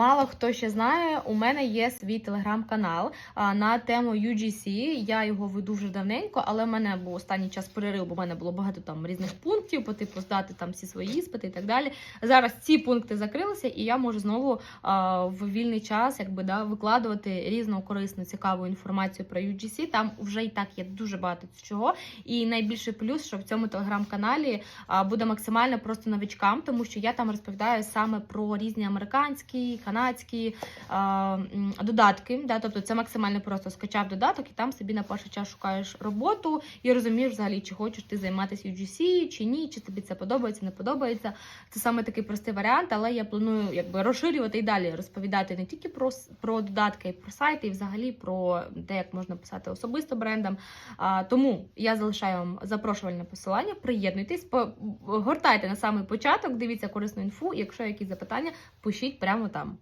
Мало хто ще знає, у мене є свій телеграм-канал на тему UGC. Я його веду вже давненько, але в мене був останній час перерив, бо в мене було багато там різних пунктів, по типу здати там всі свої іспити і так далі. Зараз ці пункти закрилися, і я можу знову а, в вільний час якби да викладувати різну корисну цікаву інформацію про UGC. Там вже і так є дуже багато чого. І найбільший плюс, що в цьому телеграм-каналі буде максимально просто новичкам, тому що я там розповідаю саме про різні американські, канадські а, додатки. Да? Тобто це максимально просто скачав додаток, і там собі на перший час шукаєш роботу і розумієш взагалі, чи хочеш ти займатися UGC, чи ні, чи тобі це подобається, не подобається. Це саме такий простий варіант, але я планую якби розширювати і далі розповідати не тільки про, про додатки, й про сайти, і взагалі про те, як можна писати особисто брендам. А, тому я залишаю вам запрошувальне посилання. Приєднуйтесь, гортайте на самий початок, дивіться корисну інфу. Якщо якісь запитання, пишіть прямо там.